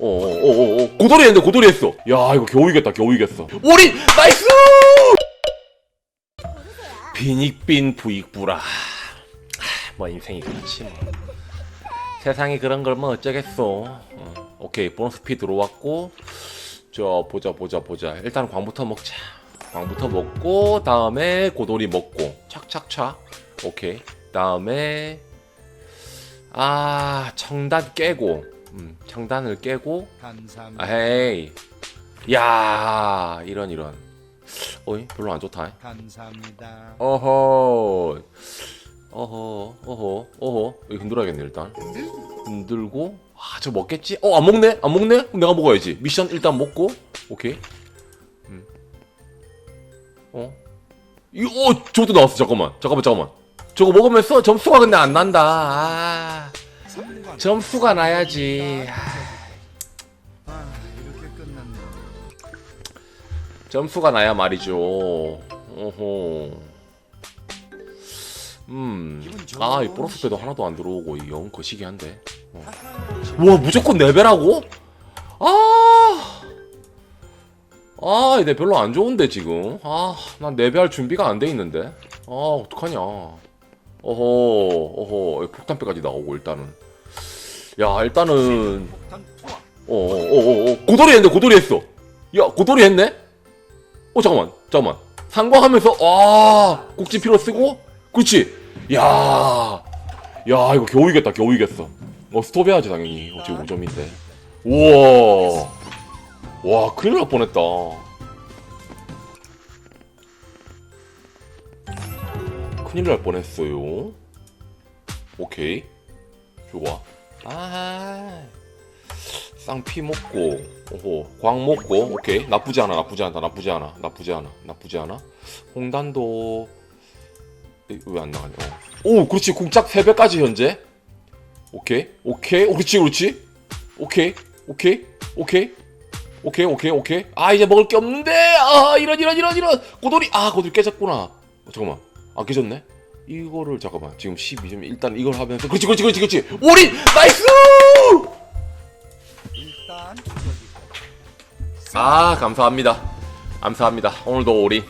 어어어어 고돌이 했는데 고돌이 했어. 야 이거 겨우 이겼다 겨우 이겼어. 올인 나이스! 빈익빈 부익부라. 뭐 인생이 그렇지 뭐. 세상이 그런 걸 뭐 어쩌겠어. 어, 오케이 보너스 피 들어왔고 저 보자 보자 보자. 일단 광부터 먹자. 광부터 먹고 다음에 고돌이 먹고. 착착착. 오케이. 다음에 아 청단 깨고 음, 청단을 깨고 감사합니다. 에이 야 이런 이런. 어이 별로 안 좋다. 감사합니다. 어허. 어허 어허 어허. 이거 흔들어야겠네 일단. 흔들고 아저 먹겠지? 어 안 먹네? 안 먹네? 그럼 내가 먹어야지. 미션 일단 먹고. 오케이. 음. 어? 이거 어 저것도 나왔어. 잠깐만. 잠깐만 잠깐만. 저거 먹으면서 점수가 근데 안 난다. 아. 점수가 나야지. 점수가 나야 말이죠. 오호. 음. 아, 이 보너스 배도 하나도 안 들어오고 이영 거시기 한데. 어. 와, 무조건 레벨하고? 아. 아, 내 별로 안 좋은데 지금. 아, 난 레벨할 준비가 안 돼 있는데. 아, 어떡하냐. 어허, 어허, 폭탄배까지 나오고 일단은. 야, 일단은 폭탄 투하. 어어어어 고돌이 했네 고돌이 했어. 야 고돌이 했네? 어 잠깐만 잠깐만. 상광하면서 아 꼭지 피로 쓰고? 그렇지. 야야 이거 겨우 이겼다 겨우 이겼어. 어 스톱 해야지 당연히. 어, 지금 5점인데. 우와. 와 큰일 날 뻔했다. 큰일 날 뻔했어요. 오케이. 좋아 아 쌍피 먹고 오호. 광 먹고 오케이. 나쁘지 않아 나쁘지 않다 나쁘지 않아 나쁘지 않아 나쁘지 않아. 홍단도 왜 안 나가냐? 어. 오 그렇지. 공작 3배까지 현재. 오케이. 오케이. 오, 그렇지 그렇지. 오케이. 오케이. 오케이. 오케이 오케이 오케이. 아 이제 먹을 게 없는데! 아 이런 이런 이런 이런. 고돌이. 아 고돌이 깨졌구나. 어, 잠깐만. 아 깨졌네 이거를 잠깐만 지금 12점 일단 이걸 하면서 그렇지 그렇지 그렇지 그렇지. 올인! 나이스! 일단 아 감사합니다. 감사합니다. 오늘도 올인